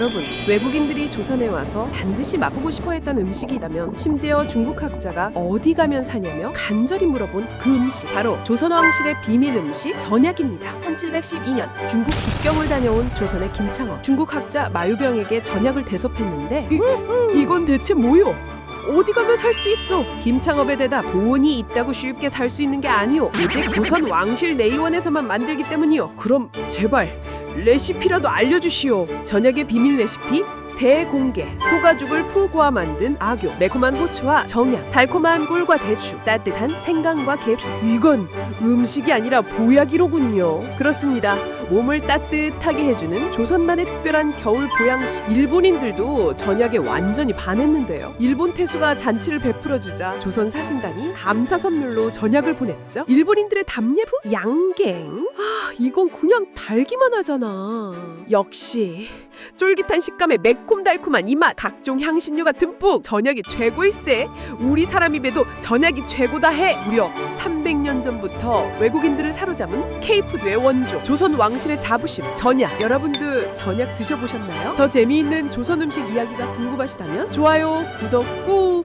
여러분, 외국인들이 조선에 와서 반드시 맛보고 싶어 했던 음식이 있다면 심지어 중국 학자가 어디 가면 사냐며 간절히 물어본 그 음식 바로 조선 왕실의 비밀 음식 전약입니다. 1712년 중국 국경을 다녀온 조선의 김창업 중국 학자 마유병에게 전약을 대접했는데 이, 이건 대체 뭐요? 어디 가면 살 수 있어? 김창업의 대답 돈이 있다고 쉽게 살 수 있는 게 아니오 오직 조선 왕실 내의원에서만 만들기 때문이요 그럼 제발 레시피라도 알려주시오. 저녁의 비밀 레시피 대공개. 소가죽을 푸 고아 만든 악교 매콤한 고추와 정향 달콤한 꿀과 대추 따뜻한 생강과 계피. 이건 음식이 아니라 보약이로군요. 그렇습니다 몸을 따뜻하게 해주는 조선만의 특별한 겨울 보양식. 일본인들도 저녁에 완전히 반했는데요. 일본 태수가 잔치를 베풀어주자 조선 사신단이 감사 선물로 전약을 보냈죠. 일본인들의 답례품? 양갱? 아 이건 그냥 달기만 하잖아. 역시 쫄깃한 식감에 매콤달콤한 이맛 각종 향신료가 듬뿍 전약이 최고일세! 우리 사람 입에도 전약이 최고다 해! 무려 300년 전부터 외국인들을 사로잡은 K푸드의 원조! 조선 왕실의 자부심! 전약 여러분도 전약 드셔보셨나요? 더 재미있는 조선 음식 이야기가 궁금하시다면 좋아요 구독 꾹